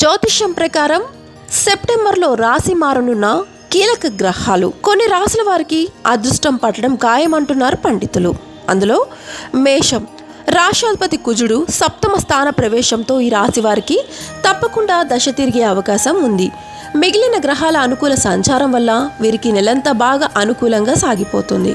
జ్యోతిష్యం ప్రకారం సెప్టెంబర్లో రాశి మారనున్న కీలక గ్రహాలు. కొన్ని రాశుల వారికి అదృష్టం పట్టడం ఖాయమంటున్నారు పండితులు. అందులో మేషం రాష్ట్రాధిపతి కుజుడు సప్తమ స్థాన ప్రవేశంతో ఈ రాశి వారికి తప్పకుండా దశ తిరిగే అవకాశం ఉంది. మిగిలిన గ్రహాల అనుకూల సంచారం వల్ల వీరికి నెలంతా బాగా అనుకూలంగా సాగిపోతుంది.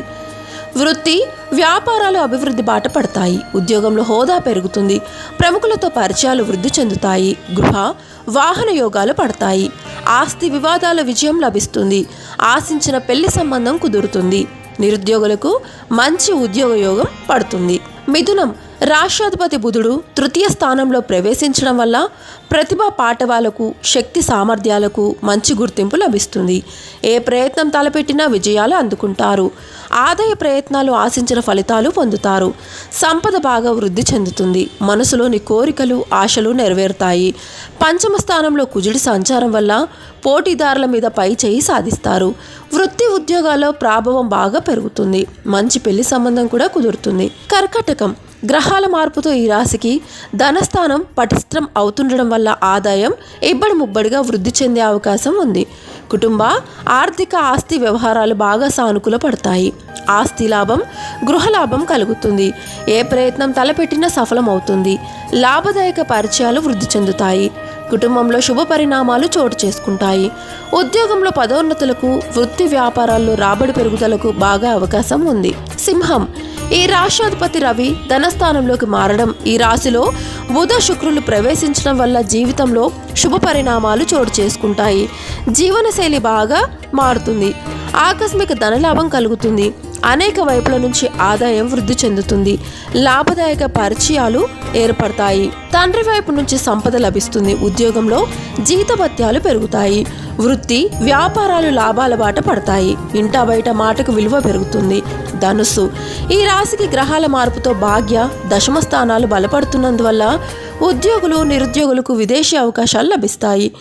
వృత్తి వ్యాపారాలు అభివృద్ధి బాట పడతాయి. ఉద్యోగంలో హోదా పెరుగుతుంది. ప్రముఖులతో పరిచయాలు వృద్ధి చెందుతాయి. గృహ వాహన యోగాలు పడతాయి. ఆస్తి వివాదాల విజయం లభిస్తుంది. ఆశించిన పెళ్ళి సంబంధం కుదురుతుంది. నిరుద్యోగులకు మంచి ఉద్యోగ యోగం పడుతుంది. మిథునం రాష్ట్రాధిపతి బుధుడు తృతీయ స్థానంలో ప్రవేశించడం వల్ల ప్రతిభా పాఠవాలకు శక్తి సామర్థ్యాలకు మంచి గుర్తింపు లభిస్తుంది. ఏ ప్రయత్నం తలపెట్టినా విజయాలు అందుకుంటారు. ఆదాయ ప్రయత్నాలు ఆశించిన ఫలితాలు పొందుతారు. సంపద బాగా వృద్ధి చెందుతుంది. మనసులోని కోరికలు ఆశలు నెరవేరుతాయి. పంచమ స్థానంలో కుజుడి సంచారం వల్ల పోటీదారుల మీద పై చేయి సాధిస్తారు. వృత్తి ఉద్యోగాల్లో ప్రాభవం బాగా పెరుగుతుంది. మంచి పెళ్ళి సంబంధం కూడా కుదురుతుంది. కర్కటకం. గ్రహాల మార్పుతో ఈ రాశికి ధనస్థానం పటిష్టం అవుతుండడం వల్ల ఆదాయం ఇబ్బడి ముబ్బడిగా వృద్ధి చెందే అవకాశం ఉంది. కుటుంబ ఆర్థిక ఆస్తి వ్యవహారాలు బాగా సానుకూల పడతాయి. ఆస్తి లాభం గృహ లాభం కలుగుతుంది. ఏ ప్రయత్నం తలపెట్టినా సఫలమవుతుంది. లాభదాయక పరిచయాలు వృద్ధి చెందుతాయి. కుటుంబంలో శుభ పరిణామాలు చోటు చేసుకుంటాయి. ఉద్యోగంలో పదోన్నతులకు వృత్తి వ్యాపారాల్లో రాబడి పెరుగుదలకు బాగా అవకాశం ఉంది. సింహం ఈ రాష్ట్రాధిపతి రవి ధనస్థానంలోకి మారడం ఈ రాశిలో బుధ శుక్రులు ప్రవేశించడం వల్ల జీవితంలో శుభ పరిణామాలు చోటు చేసుకుంటాయి. జీవనశైలి బాగా మారుతుంది. ఆకస్మిక ధనలాభం కలుగుతుంది. అనేక వైపుల నుంచి ఆదాయం వృద్ధి చెందుతుంది. లాభదాయక పరిచయాలు ఏర్పడతాయి. తండ్రి వైపు నుంచి సంపద లభిస్తుంది. ఉద్యోగంలో జీతభత్యాలు పెరుగుతాయి. వృత్తి వ్యాపారాలు లాభాల బాట పడతాయి. ఇంటా బయట మాటకు విలువ పెరుగుతుంది. ధనుస్సు. ఈ రాశికి గ్రహాల మార్పుతో భాగ్య దశమ స్థానాలు బలపడుతున్నందువల్ల ఉద్యోగులు నిరుద్యోగులకు విదేశీ అవకాశాలు లభిస్తాయి.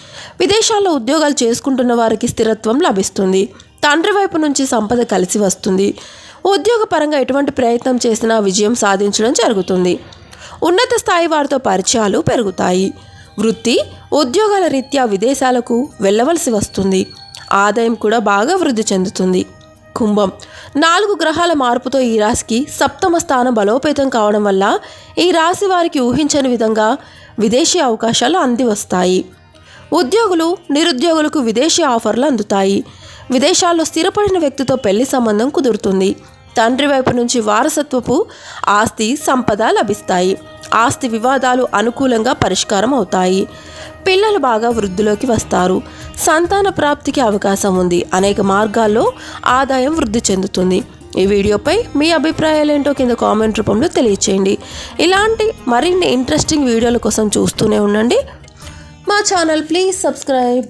విదేశాల్లో ఉద్యోగాలు చేసుకుంటున్న వారికి స్థిరత్వం లభిస్తుంది. తండ్రి వైపు నుంచి సంపద కలిసి వస్తుంది. ఉద్యోగపరంగా ఎటువంటి ప్రయత్నం చేసినా విజయం సాధించడం జరుగుతుంది. ఉన్నత స్థాయి వారితో పరిచయాలు పెరుగుతాయి. వృత్తి ఉద్యోగాల రీత్యా విదేశాలకు వెళ్ళవలసి వస్తుంది. ఆదాయం కూడా బాగా వృద్ధి చెందుతుంది. కుంభం. నాలుగు గ్రహాల మార్పుతో ఈ రాశికి సప్తమ స్థానం బలోపేతం కావడం వల్ల ఈ రాశి వారికి ఊహించని విధంగా విదేశీ అవకాశాలు అంది వస్తాయి ఉద్యోగులు నిరుద్యోగులకు విదేశీ ఆఫర్లు అందుతాయి. విదేశాల్లో స్థిరపడిన వ్యక్తితో పెళ్ళి సంబంధం కుదురుతుంది. తండ్రి వైపు నుంచి వారసత్వపు ఆస్తి సంపద లభిస్తాయి. ఆస్తి వివాదాలు అనుకూలంగా పరిష్కారం అవుతాయి. పిల్లలు బాగా వృద్ధిలోకి వస్తారు. సంతాన ప్రాప్తికి అవకాశం ఉంది. అనేక మార్గాల్లో ఆదాయం వృద్ధి చెందుతుంది. ఈ వీడియోపై మీ అభిప్రాయాలు ఏంటో కింద కామెంట్ రూపంలో తెలియచేయండి. ఇలాంటి మరిన్ని ఇంట్రెస్టింగ్ వీడియోల కోసం చూస్తూనే ఉండండి. మా ఛానల్ ప్లీజ్ సబ్స్క్రైబ్.